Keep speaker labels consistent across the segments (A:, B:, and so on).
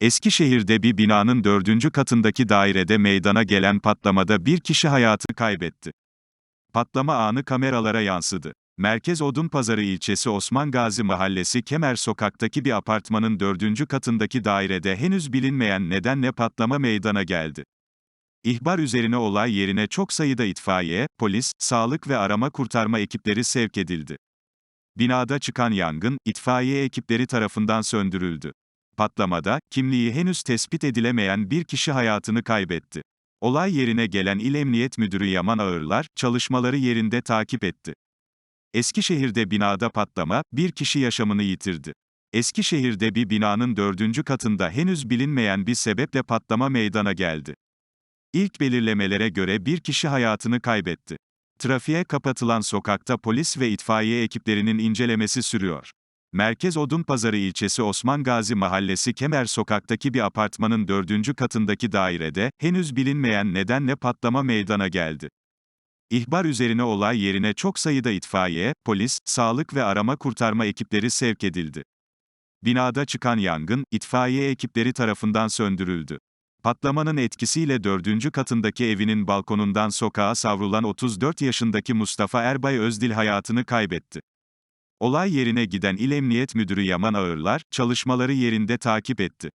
A: Eskişehir'de bir binanın dördüncü katındaki dairede meydana gelen patlamada bir kişi hayatını kaybetti. Patlama anı kameralara yansıdı. Merkez Odunpazarı ilçesi Osman Gazi Mahallesi Kemer Sokak'taki bir apartmanın dördüncü katındaki dairede henüz bilinmeyen nedenle patlama meydana geldi. İhbar üzerine olay yerine çok sayıda itfaiye, polis, sağlık ve arama kurtarma ekipleri sevk edildi. Binada çıkan yangın, itfaiye ekipleri tarafından söndürüldü. Patlamada, kimliği henüz tespit edilemeyen bir kişi hayatını kaybetti. Olay yerine gelen İl Emniyet Müdürü Yaman Ağırlar, çalışmaları yerinde takip etti. Eskişehir'de binada patlama, bir kişi yaşamını yitirdi. Eskişehir'de bir binanın dördüncü katında henüz bilinmeyen bir sebeple patlama meydana geldi. İlk belirlemelere göre bir kişi hayatını kaybetti. Trafiğe kapatılan sokakta polis ve itfaiye ekiplerinin incelemesi sürüyor. Merkez Odunpazarı ilçesi Osman Gazi Mahallesi Kemer Sokak'taki bir apartmanın dördüncü katındaki dairede, henüz bilinmeyen nedenle patlama meydana geldi. İhbar üzerine olay yerine çok sayıda itfaiye, polis, sağlık ve arama kurtarma ekipleri sevk edildi. Binada çıkan yangın, itfaiye ekipleri tarafından söndürüldü. Patlamanın etkisiyle dördüncü katındaki evinin balkonundan sokağa savrulan 34 yaşındaki Mustafa Erbay Özdil hayatını kaybetti. Olay yerine giden İl Emniyet Müdürü Yaman Ağırlar, çalışmaları yerinde takip etti.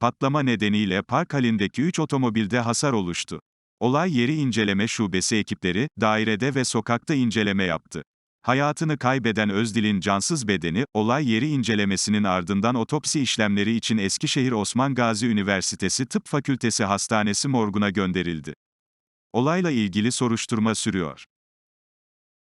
A: Patlama nedeniyle park halindeki 3 otomobilde hasar oluştu. Olay yeri inceleme şubesi ekipleri, dairede ve sokakta inceleme yaptı. Hayatını kaybeden Özdil'in cansız bedeni, olay yeri incelemesinin ardından otopsi işlemleri için Eskişehir Osman Gazi Üniversitesi Tıp Fakültesi Hastanesi morguna gönderildi. Olayla ilgili soruşturma sürüyor.